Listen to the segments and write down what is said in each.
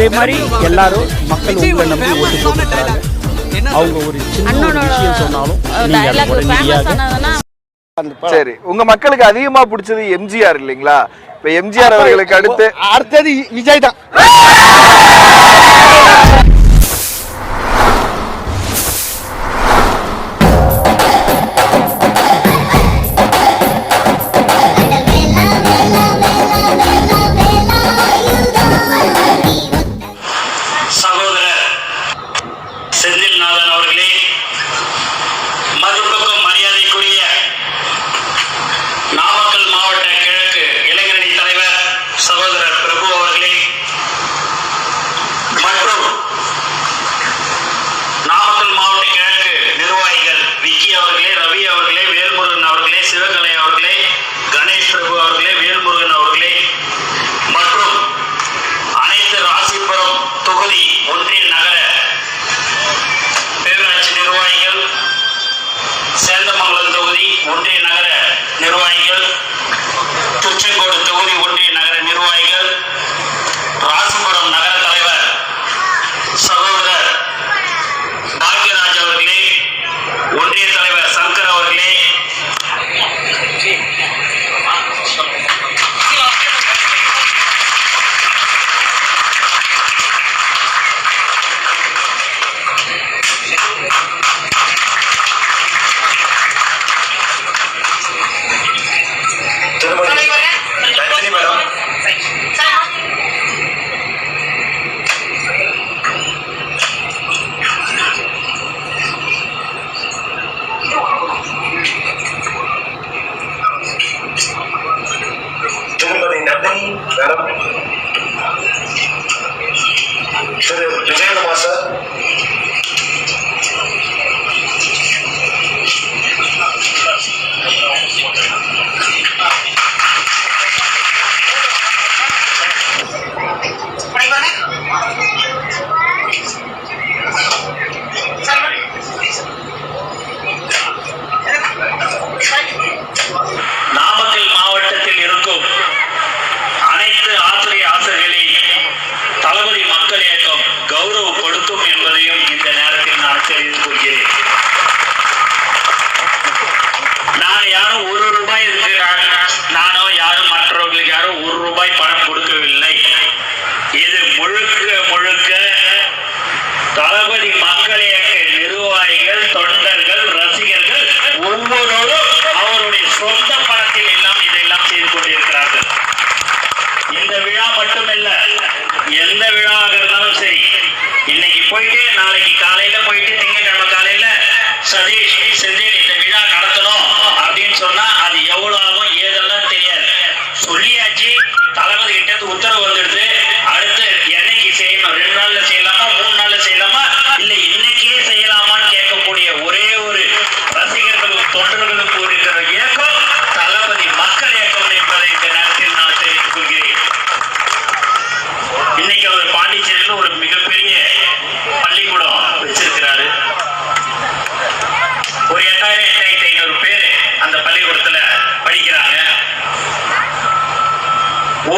அதே மாதிரி எல்லாரும் மக்கள் உங்களை நம்பி ஓட்டு போட்டுருக்காங்க அவங்க ஒரு சின்ன ஒரு விஷயம் சொன்னாலும் நீங்க அதை உடனடியாக சரி உங்க மக்களுக்கு அதிகமா பிடிச்சது எம்ஜிஆர் இல்லைங்களா? இப்ப எம்ஜிஆர் அவர்களுக்கு அடுத்து அடுத்தது விஜய் தான். சிவகலை அவர்களே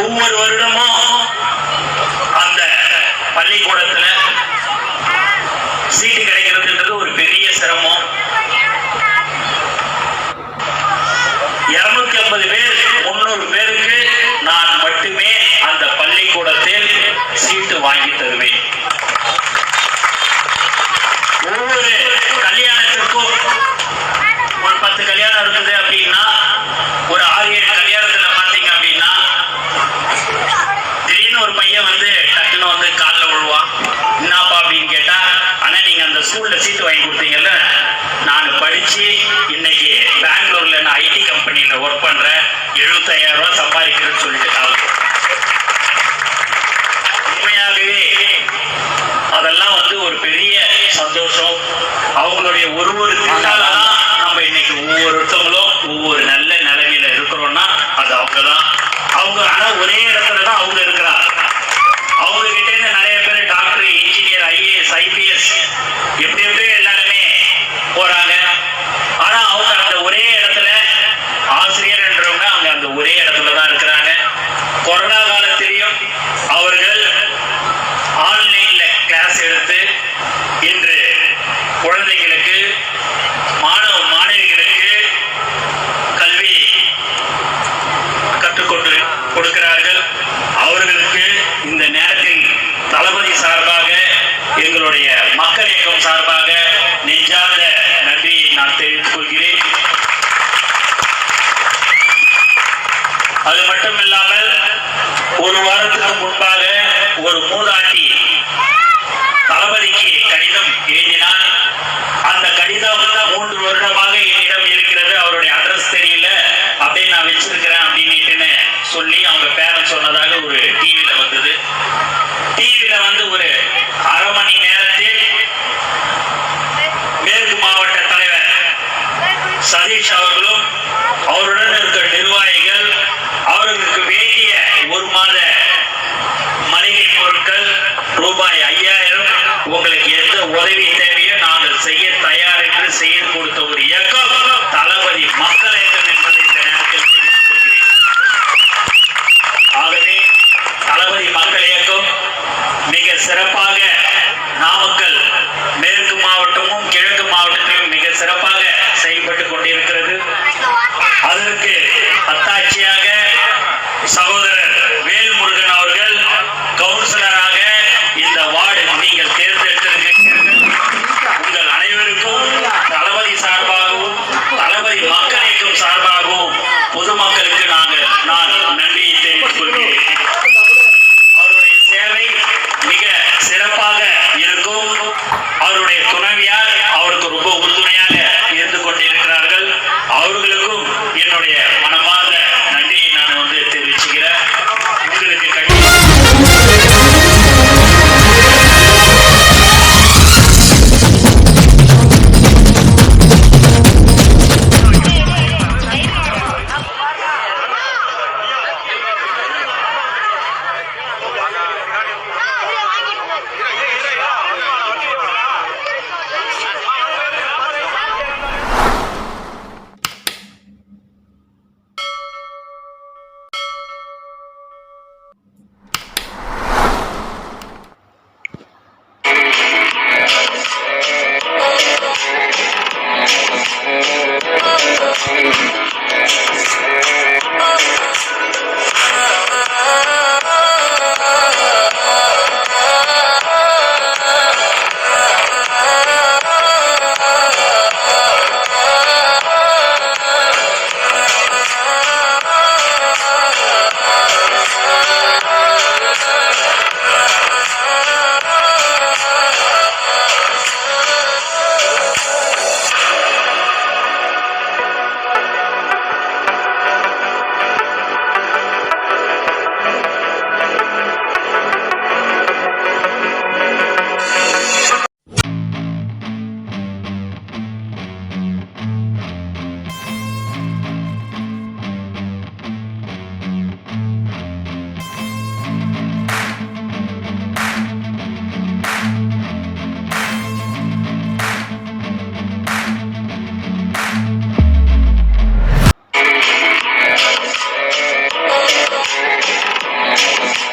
ஒவ்வொரு வருடமும் அந்த பள்ளிக்கூடத்துல சீட்டு கிடைக்கிறதுன்றது ஒரு பெரிய சிரமம். இருநூத்தி ஐம்பது பேர் முன்னூறு பேருக்கு நான் மட்டுமே அந்த பள்ளிக்கூடத்தில் சீட்டு வாங்கி தருவேன். ஒவ்வொரு கல்யாணத்திற்கும் ஒரு பத்து கல்யாணம் இருக்குது அப்படின்னா ஒரு ஆறு ஏழு கல்யாணத்துல பையன் வந்து டக்குன்னு வந்து காலில் விழுவான் என்னப்பா அப்படின்னு கேட்டா ஆனா நீங்க அந்த ஸ்கூல்ல சீட்டு வாங்கி கொடுத்தீங்கல்ல நான் படிச்சு இன்னைக்கு பெங்களூர்ல நான் ஐடி கம்பெனியில ஒர்க் பண்றேன். எழுபத்தாயிரம் ரூபாய் சம்பாதிக்கிறேன்னு சொல்லிட்டு உண்மையாகவே அதெல்லாம் வந்து ஒரு பெரிய சந்தோஷம். அவங்களுடைய ஒரு ஒரு திட்டால தான் நம்ம இன்னைக்கு ஒவ்வொருத்தவங்களும் ஒவ்வொரு நல்ல நிலைமையில இருக்கிறோம்னா அது அவங்க தான் அவங்க ஆனா ஒரே இடத்துல தான் அவங்க இருக்கிறாங்க. அவங்க கிட்ட இருந்து நிறைய பேர் டாக்டர் இன்ஜினியர் ஐஏஎஸ் ஐபிஎஸ் எப்படி எப்படி ஒரு வாரத்துக்கு முன்பாக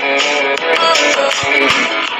Thank you.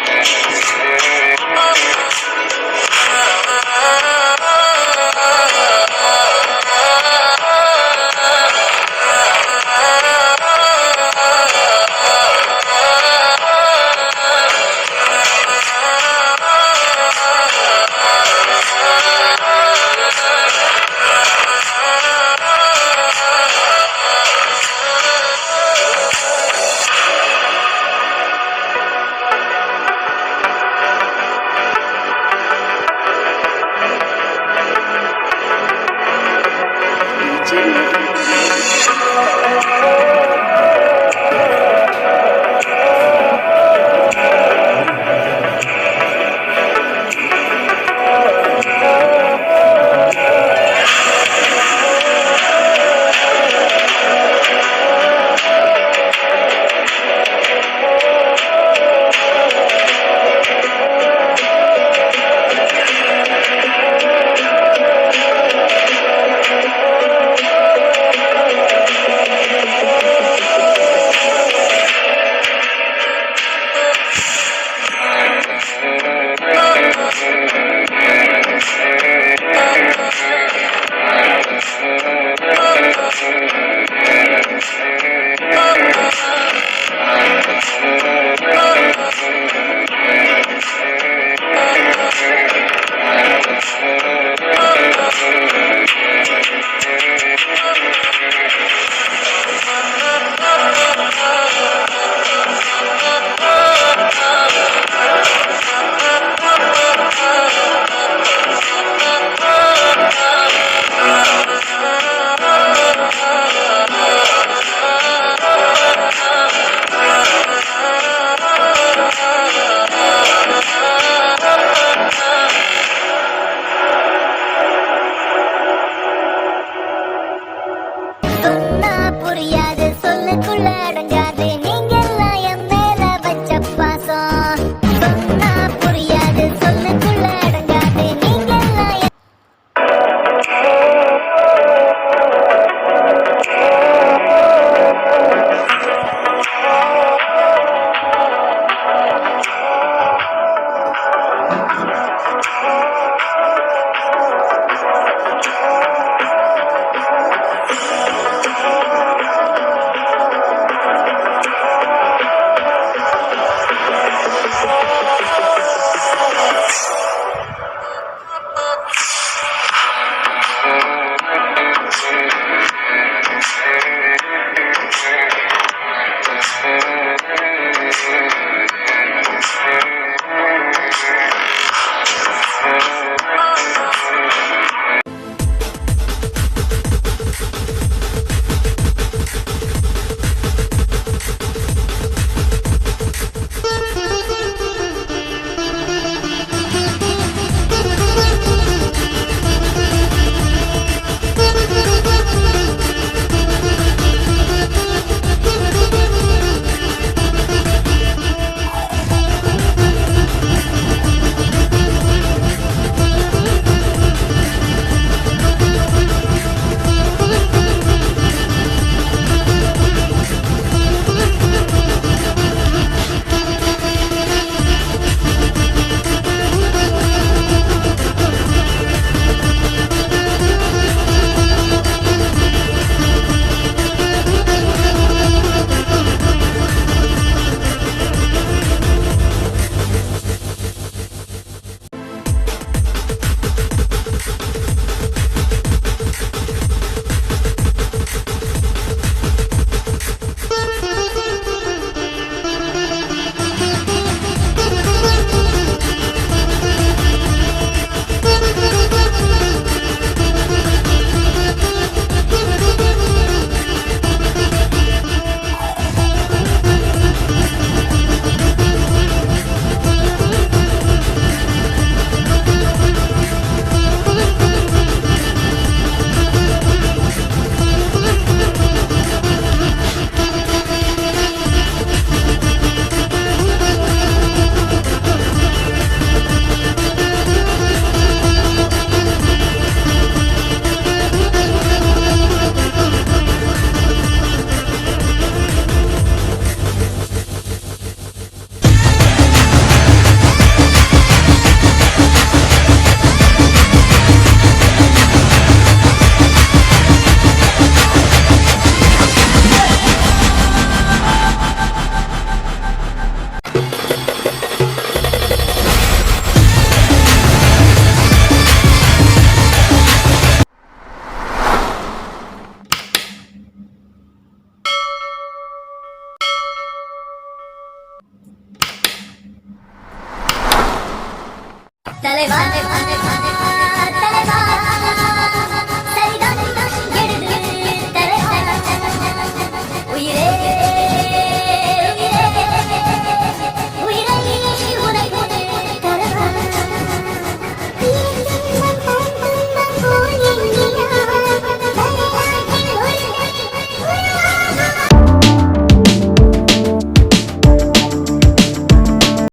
தலைவா தலைவா